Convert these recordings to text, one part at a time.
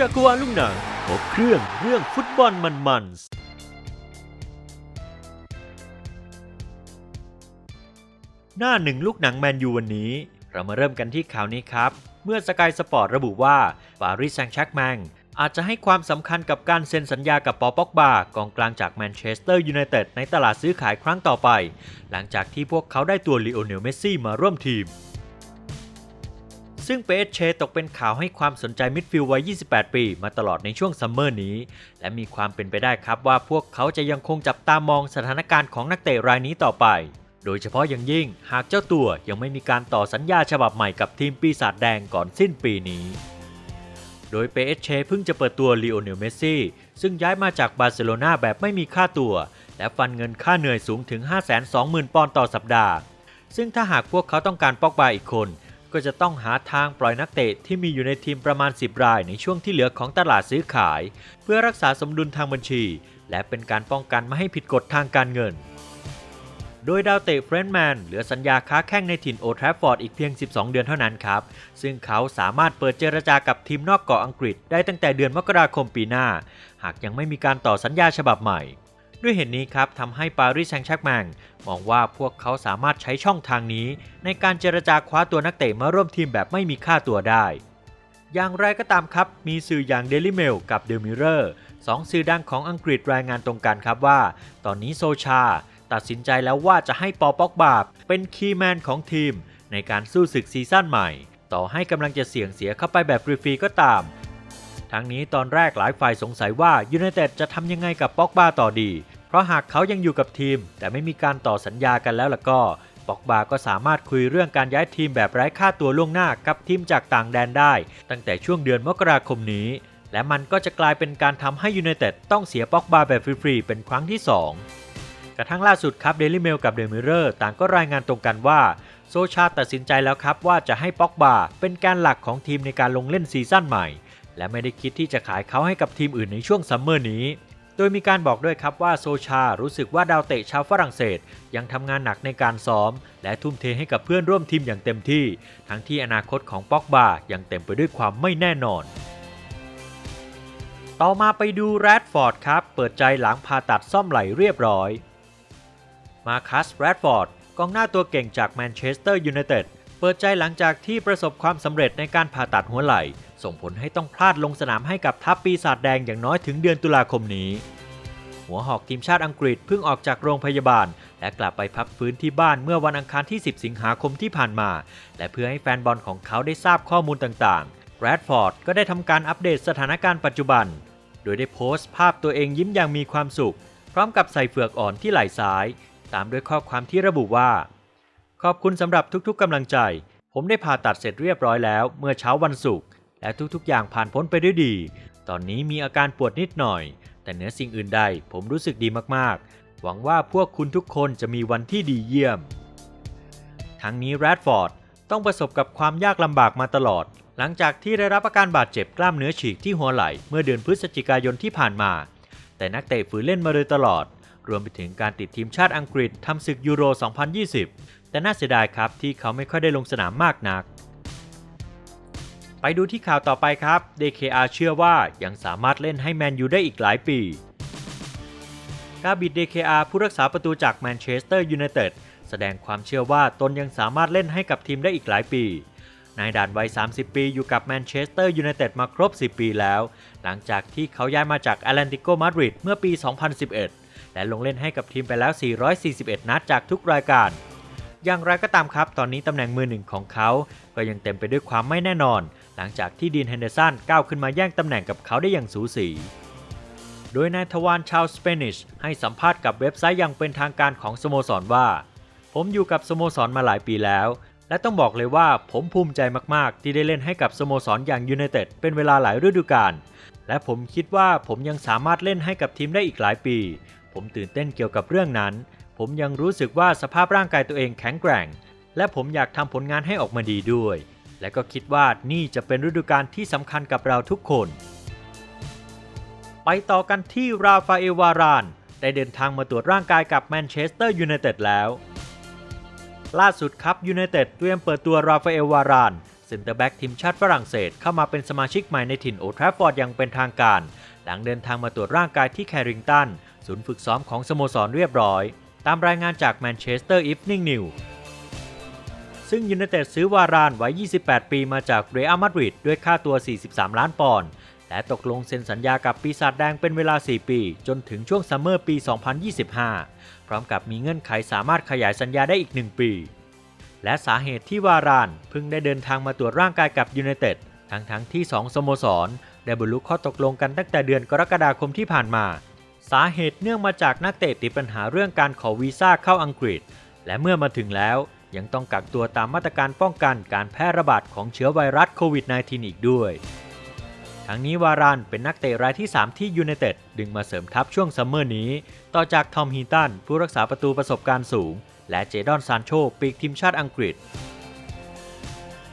จักวาลลูกหนังครบเครื่องเรื่องฟุตบอลมันๆหน้าหนึ่งลูกหนังแมนยูวันนี้ เรามาเริ่มกันที่ข่าวนี้ครับ เมื่อสกายสปอร์ตระบุว่าปารีสแซงต์แชร์กแมงอาจจะให้ความสำคัญกับการเซ็นสัญญากับปอป็อกบากองกลางจากแมนเชสเตอร์ยูไนเต็ดในตลาดซื้อขายครั้งต่อไป หลังจากที่พวกเขาได้ตัวลีโอเนลเมสซี่มาร่วมทีม ซึ่งเปเชตกเป็นข่าวให้ความสนใจมิดฟิลด์วัย 28 ปี มาตลอดในช่วงซัมเมอร์นี้ และมีความเป็นไปได้ครับว่าพวกเขาจะยังคงจับตามองสถานการณ์ของนักเตะรายนี้ต่อไป โดยเฉพาะอย่างยิ่งหากเจ้าตัวยังไม่มีการต่อสัญญาฉบับใหม่กับทีมปีศาจแดงก่อนสิ้นปีนี้โดยเปเชเพิ่งจะเปิดตัวลีโอเนลเมสซี่ซึ่งย้ายมาจากบาร์เซโลนาแบบไม่มีค่าตัว และฟันเงินค่าเหนื่อยสูงถึง 520,000 ปอนด์ต่อสัปดาห์ ซึ่งถ้าหากพวกเขาต้องการปอกบาอีกคน ก็จะต้องหาทางปล่อยนักเตะที่มีอยู่ในทีมประมาณ 10 รายในช่วงที่เหลือของตลาดซื้อขาย เพื่อรักษาสมดุลทางบัญชี และเป็นการป้องกันไม่ให้ผิดกฎทางการเงิน โดยดาวเตะเฟรนด์แมนเหลือสัญญาค้าแข้งในถิ่นโอทราฟฟอร์ดอีกเพียง 12 เดือนเท่านั้นครับ ซึ่งเขาสามารถเปิดเจรจากับทีมนอกเกาะอังกฤษ ได้ตั้งแต่เดือนมกราคมปีหน้า หากยังไม่มีการต่อสัญญาฉบับใหม่ ด้วยเหตุนนี้ครับทำให้ปารีสแซงต์แชร์แมงมองว่าพวกเขาสามารถใช้ช่องทางนี้ ในการเจรจาคว้าตัวนักเตะมาร่วมทีมแบบไม่มีค่าตัวได้ อย่างไรก็ตามครับ มีสื่ออย่าง Daily Mail กับ The Mirror สองสื่อดังของอังกฤษรายงานตรงกันครับว่า ตอนนี้โซชา ตัดสินใจแล้วว่าจะให้ปอปอกบาบเป็นคีย์แมนของทีม ในการสู้ศึกซีซั่นใหม่ ต่อให้กำลังจะเสี่ยงเสียเข้าไปแบบฟรีๆก็ตามทั้งนี้ตอนแรกหลายฝ่ายสงสัยว่ายูไนเต็ดจะทำยังไงกับป็อกบาต่อดี ราะหากเขายังอยู่กับทีม แต่ไม่มีการต่อสัญญากันแล้วล่ะก็ปอกบาก็สามารถคุยเรื่องการย้ายทีมแบบไร้ค่าตัวล่วงหน้ากับทีมจากต่างแดนได้ ตั้งแต่ช่วงเดือนมกราคมนี้ และมันก็จะกลายเป็นการทำให้ยูไนเต็ดต้องเสียป็อกบาแบบฟรีๆเป็นครั้งที่ 2 กระทั่งล่าสุดครับเดลิเมลกับเดมิเรอร์ต่างก็รายงานตรงกันว่า โซชาตัดสินใจแล้วครับว่าจะให้ป็อกบาเป็นแกนหลักของทีมในการลงเล่นซีซั่นใหม่ และไม่ได้คิดที่จะขายเขาให้กับทีมอื่นในช่วงซัมเมอร์นี้ โดยมีการบอกด้วยครับว่าโซชารู้สึกว่าดาวเตะชาวฝรั่งเศส ยังทำงานหนักในการซ้อม และทุ่มเทให้กับเพื่อนร่วมทีมอย่างเต็มที่ ทั้งที่อนาคตของป็อกบายังเต็มไปด้วยความไม่แน่นอน ต่อมาไปดูแรดฟอร์ดครับ เปิดใจหลังผ่าตัดซ่อมไหล่เรียบร้อย มาคัสแรดฟอร์ดกองหน้าตัวเก่งจากแมนเชสเตอร์ยูไนเต็ดเปิดใจหลังจากที่ประสบความสำเร็จในการผ่าตัดหัวไหล่ ส่งผลให้ต้องพลาดลงสนามให้กับทัพปีศาจแดงอย่างน้อยถึงเดือนตุลาคมนี้ หัวหอกทีมชาติอังกฤษเพิ่งออกจากโรงพยาบาล และกลับไปพักฟื้นที่บ้านเมื่อวันอังคารที่ 10 สิงหาคมที่ผ่านมา และเพื่อให้แฟนบอลของเขาได้ทราบข้อมูลต่างๆแรดฟอร์ดก็ได้ทำการอัปเดตสถานการณ์ปัจจุบัน โดยได้โพสต์ภาพตัวเองยิ้มอย่างมีความสุข พร้อมกับใส่เฟือกอ่อนที่ไหล่ซ้าย ตามด้วยข้อความที่ระบุว่า ขอบคุณสำหรับทุกๆกำลังใจ ผมได้ผ่าตัดเสร็จเรียบร้อยแล้ว เมื่อเช้าวันศุกร์ และทุกๆ อย่างผ่านพ้นไปด้วยดี ตอนนี้มีอาการปวดนิดหน่อย แต่เหนือสิ่งอื่นใดผมรู้สึกดีมากๆ หวังว่าพวกคุณทุกคนจะมีวันที่ดีเยี่ยม ทั้งนี้แรดฟอร์ดต้องประสบกับความยากลำบากมาตลอด หลังจากที่ได้รับอาการบาดเจ็บกล้ามเนื้อฉีกที่หัวไหล่เมื่อเดือนพฤศจิกายนที่ผ่านมา แต่นักเตะฝืนเล่นมาโดยตลอด รวมไปถึงการติดทีมชาติอังกฤษทำศึกยูโร 2020 แต่น่าเสียดายครับที่เขาไม่ค่อยได้ลงสนามมากนัก ไปดูที่ข่าวต่อไปครับ DKR เชื่อว่ายังสามารถเล่นให้แมนยูได้อีกหลายปี กาบิด DKR ผู้รักษาประตูจากแมนเชสเตอร์ยูไนเต็ดแสดงความเชื่อว่าตนยังสามารถเล่นให้กับทีมได้อีกหลายปี นายด่านวัย 30 ปีอยู่กับแมนเชสเตอร์ยูไนเต็ดมาครบ 10 ปีแล้ว หลังจากที่เขาย้ายมาจากแอตเลติโกมาดริดเมื่อปี 2011 และลงเล่นให้กับทีมไปแล้ว 441 นัดจากทุกรายการอย่างไรก็ตามครับ ตอนนี้ตำแหน่งมือหนึ่งของเขา ก็ยังเต็มไปด้วยความไม่แน่นอน หลังจากที่ดีนเฮนเดอร์สันก้าวขึ้นมาแย่งตำแหน่งกับเขาได้อย่างสูสี โดยนายทวารชาวสเปนิชให้สัมภาษณ์กับเว็บไซต์อย่างเป็นทางการของสโมสรว่า ผมอยู่กับสโมสรมาหลายปีแล้ว และต้องบอกเลยว่าผมภูมิใจมาก ๆ ที่ได้เล่นให้กับสโมสรอย่างยูไนเต็ดเป็นเวลาหลายฤดูกาลและผมคิดว่าผมยังสามารถเล่นให้กับทีมได้อีกหลายปี ผมตื่นเต้นเกี่ยวกับเรื่องนั้น ผมยังรู้สึกว่าสภาพร่างกายตัวเองแข็งแกร่ง และผมอยากทำผลงานให้ออกมาดีด้วย และก็คิดว่านี่จะเป็นฤดูกาลที่สำคัญกับเราทุกคน ไปต่อกันที่ราฟาเอลวาราน ได้เดินทางมาตรวจร่างกายกับแมนเชสเตอร์ยูไนเต็ดแล้ว ล่าสุดครับยูไนเต็ดเตรียมเปิดตัวราฟาเอลวารานเซ็นเตอร์แบ็กทีมชาติฝรั่งเศสเข้ามาเป็นสมาชิกใหม่ในถิ่นโอทราฟอร์ดอย่างเป็นทางการ หลังเดินทางมาตรวจร่างกายที่แคริงตันศูนย์ฝึกซ้อมของสโมสรเรียบร้อย ตามรายงานจากแมนเชสเตอร์อีฟนิงนิว ซึ่งยูไนเต็ดซื้อวารานไว้ 28 ปีมาจากเรอัลมาดริดด้วยค่าตัว 43 ล้านปอนด์และตกลงเซ็นสัญญากับปีศาจแดงเป็นเวลา 4 ปี จนถึงช่วงซัมเมอร์ปี 2025 พร้อมกับมีเงื่อนไขสามารถขยายสัญญาได้อีก 1 ปี และสาเหตุที่วารานเพิ่งได้เดินทางมาตรวจร่างกายกับยูไนเต็ดทั้งทั้งๆที่ 2 สโมสร ได้บรรลุข้อตกลงกันตั้งแต่เดือนกรกฎาคมที่ผ่านมา สาเหตุเนื่องมาจากนักเตะติดปัญหาเรื่องการขอวีซ่าเข้าอังกฤษ และเมื่อมาถึงแล้ว ยังต้องกักตัวตามมาตรการป้องกันการแพร่ระบาดของเชื้อไวรัสโควิด -19 อีกด้วย ทั้งนี้วารานเป็นนักเตะรายที่ 3 ที่ยูไนเต็ดดึงมาเสริมทัพช่วงซัมเมอร์นี้ ต่อจากทอมฮีตันผู้รักษาประตูประสบการณ์สูง และเจดอนซานโชปีกทีมชาติอังกฤษ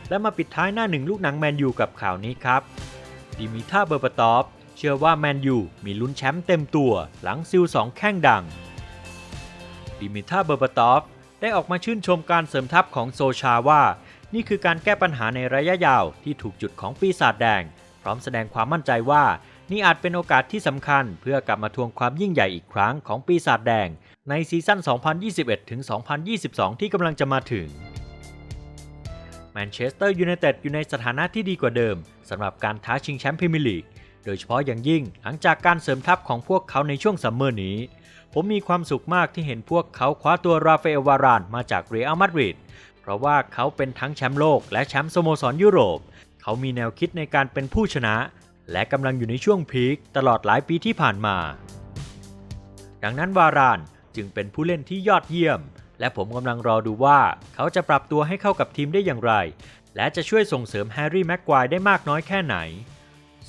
และมาปิดท้ายหน้าหนึ่งลูกหนังแมนยูกับข่าวนี้ครับดิมิท่าเบอร์ปตอฟเชื่อว่าแมนยูมีลุ้นแชมป์เต็มตัวหลังซิลสองแข้งดังดิมิท่าเบอร์ปตอฟ ได้ออกมาชื่นชมการเสริมทัพของโซชาว่า นี่คือการแก้ปัญหาในระยะยาวที่ถูกจุดของปีศาจแดง พร้อมแสดงความมั่นใจว่า นี่อาจเป็นโอกาสที่สำคัญ เพื่อกลับมาทวงความยิ่งใหญ่อีกครั้งของปีศาจแดง ในซีซั่น 2021-2022 ที่กำลังจะมาถึงแมนเชสเตอร์ยูไนเต็ดอยู่ในสถานะที่ดีกว่าเดิมสำหรับการท้าชิงแชมป์พรีเมียร์ลีก โดยเฉพาะอย่างยิ่งหลังจากการเสริมทัพของพวกเขาในช่วงซัมเมอร์นี้ ผมมีความสุขมากที่เห็นพวกเขาคว้าตัวราฟาเอลวารานมาจากเรอัลมาดริด เพราะว่าเขาเป็นทั้งแชมป์โลกและแชมป์สโมสรยุโรป เขามีแนวคิดในการเป็นผู้ชนะ และกำลังอยู่ในช่วงพีคตลอดหลายปีที่ผ่านมา ดังนั้นวารานจึงเป็นผู้เล่นที่ยอดเยี่ยม และผมกำลังรอดูว่าเขาจะปรับตัวให้เข้ากับทีมได้อย่างไร และจะช่วยส่งเสริมแฮร์รี่แม็กควายได้มากน้อยแค่ไหน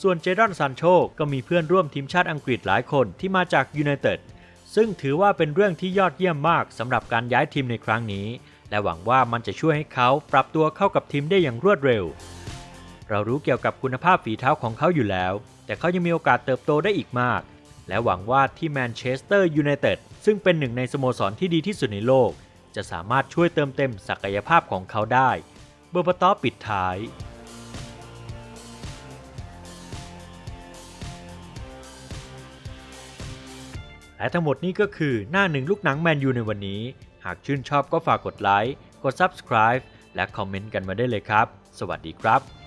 ส่วนเจดอนซานโชก็มีเพื่อนร่วมทีมชาติอังกฤษหลายคนที่มาจากยูไนเต็ด ซึ่งถือว่าเป็นเรื่องที่ยอดเยี่ยมมากสำหรับการย้ายทีมในครั้งนี้ และหวังว่ามันจะช่วยให้เขาปรับตัวเข้ากับทีมได้อย่างรวดเร็ว เรารู้เกี่ยวกับคุณภาพฝีเท้าของเขาอยู่แล้ว แต่เขายังมีโอกาสเติบโตได้อีกมาก และหวังว่าที่แมนเชสเตอร์ยูไนเต็ดซึ่งเป็นหนึ่งในสโมสรที่ดีที่สุดในโลก จะสามารถช่วยเติมเต็มศักยภาพของเขาได้ เบอร์ปตอปิดท้าย และทั้งหมดนี้ก็คือหน้าหนึ่งลูกหนังแมนยูในวันนี้ หากชื่นชอบก็ฝากกดไลค์ กด Subscribe และคอมเมนต์กันมาได้เลยครับ สวัสดีครับ